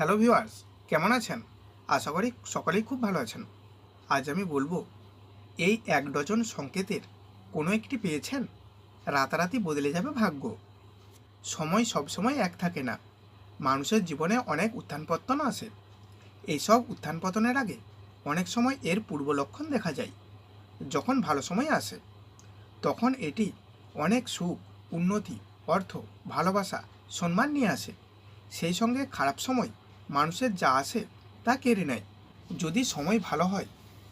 Hello viewers কেমন আছেন? আশা করি সকলেই খুব ভালো আছেন। আজ আমি বলব, এই এক ডজন সংকেতের কোনো একটি পেয়েছেন? রাতারাতি বদলে যাবে ভাগ্য। সময় সবসময় এক থাকে না। মানুষের জীবনে অনেক উত্থান পতন আসে। এইসব উত্থান পতনের আগে অনেক সময় এর পূর্ব লক্ষণ দেখা যায়। যখন ভালো সময় আসে, তখন এটি অনেক সুখ, উন্নতি, অর্থ, ভালোবাসা, সম্মান নিয়ে আসে। সেই সঙ্গে খারাপ সময় মানুষের যা আসে তা কেড়ে নেয়। যদি সময় ভালো হয়,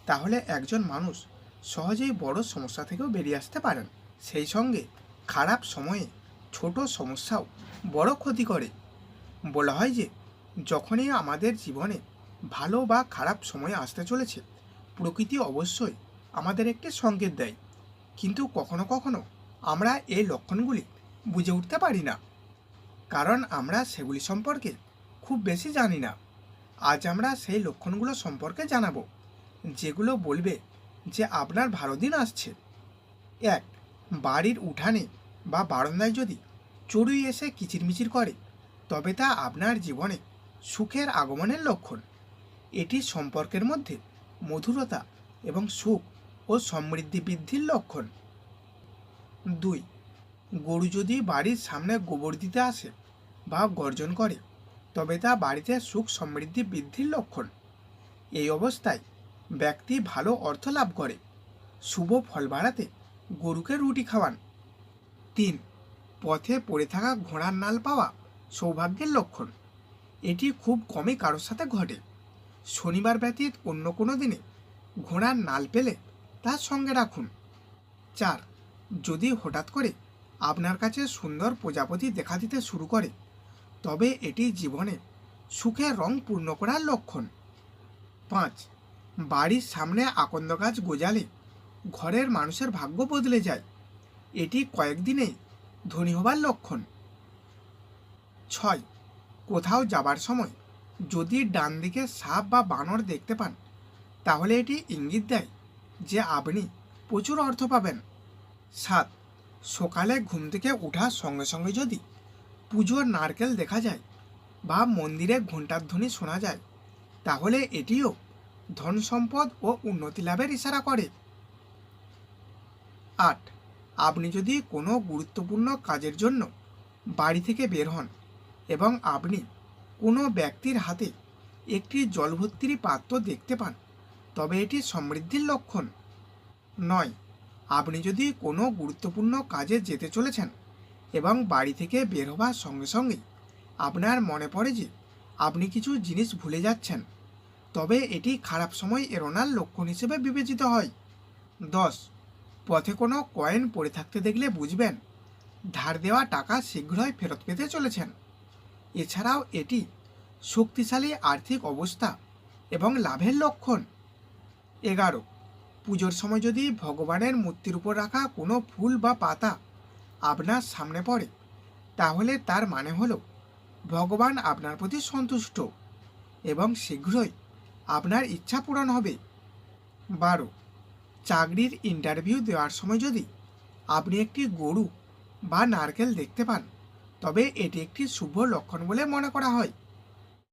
তাহলে একজন মানুষ সহজেই বড় সমস্যা থেকেও বেরিয়ে আসতে পারেন। সেই সঙ্গে খারাপ সময়ে ছোট সমস্যাও বড় ক্ষতি করে। বলা হয় যে, যখনই আমাদের জীবনে ভালো বা খারাপ সময় আসতে চলেছে, প্রকৃতি অবশ্যই আমাদের একটি সংকেত দেয়। কিন্তু কখনো কখনো আমরা এই লক্ষণগুলি বুঝে উঠতে পারি না। কারণ আমরা সেগুলি সম্পর্কে খুব বেশি জানি না। আজ আমরা সেই লক্ষণগুলো সম্পর্কে জানাব, যেগুলো বলবে যে আপনার ভালো দিন আসছে। এক, বাড়ির উঠানে বা বারান্দায় যদি চড়ুই এসে কিচিরমিচির করে, তবে তা আপনার জীবনে সুখের আগমনের লক্ষণ। এটি সম্পর্কের মধ্যে মধুরতা এবং সুখ ও সমৃদ্ধি বৃদ্ধির লক্ষণ। দুই, গরু যদি বাড়ির সামনে গোবর দিতে আসে বা গর্জন করে তবে তা বাড়িতে সুখ সমৃদ্ধি বৃদ্ধির লক্ষণ। এই অবস্থায় ব্যক্তি ভালো অর্থ লাভ করে, শুভ ফল বাড়াতে, গরুকে রুটি খাওয়ান। তিন, পথে পড়ে থাকা ঘোড়ার নাল পাওয়া সৌভাগ্যের লক্ষণ। এটি খুব কমই কারোর সাথে ঘটে। শনিবার ব্যতীত অন্য কোনো দিনে ঘোড়ার নাল পেলে তার সঙ্গে রাখুন। চার, যদি হঠাৎ করে আপনার কাছে সুন্দর প্রজাপতি দেখা দিতে শুরু করে তবে এটি জীবনে সুখের রং পূর্ণ করার লক্ষণ। পাঁচ, বাড়ির সামনে আকন্দ গাছ গোজালে ঘরের মানুষের ভাগ্য বদলে যায়। এটি কয়েকদিনেই ধনী হবার লক্ষণ। ছয়, কোথাও যাবার সময় যদি ডান দিকে সাপ বা বানর দেখতে পান, তাহলে এটি ইঙ্গিত দেয় যে আপনি প্রচুর অর্থ পাবেন। সাত, সকালে ঘুম থেকে ওঠার সঙ্গে সঙ্গে যদি পুজোর নারকেল দেখা যায় বা মন্দিরে ঘণ্টার ধ্বনি শোনা যায়, তাহলে এটিও ধন সম্পদ ও উন্নতি লাভের ইশারা করে। আট, আপনি যদি কোনো গুরুত্বপূর্ণ কাজের জন্য বাড়ি থেকে বের হন এবং আপনি কোনো ব্যক্তির হাতে একটি জলভর্তির পাত্র দেখতে পান, তবে এটি সমৃদ্ধির লক্ষণ। নয়, আপনি যদি কোনো গুরুত্বপূর্ণ কাজে যেতে চলেছেন এবং বাড়ি থেকে বের হবার সঙ্গে সঙ্গে আপনার মনে পড়ে যে আপনি কিছু জিনিস ভুলে যাচ্ছেন। তবে এটি খারাপ সময় এড়োনার লক্ষণ হিসেবে বিবেচিত হয়। দশ, পথে কোনো কয়েন পড়ে থাকতে দেখলে বুঝবেন, ধার দেওয়া টাকা শীঘ্রই ফেরত পেতে চলেছেন। এছাড়াও এটি শক্তিশালী আর্থিক অবস্থা এবং লাভের লক্ষণ। এগারো, পুজোর সময় যদি ভগবানের মূর্তির উপর রাখা কোনো ফুল বা পাতা আপনার সামনে পড়ে। তাহলে তার মানে হল, ভগবান আপনার প্রতি সন্তুষ্ট এবং শীঘ্রই আপনার ইচ্ছা পূরণ হবে। বারো, চাকরির ইন্টারভিউ দেওয়ার সময় যদি আপনি একটি গরু বা নারকেল দেখতে পান, তবে এটি একটি শুভ লক্ষণ বলে মনে করা হয়।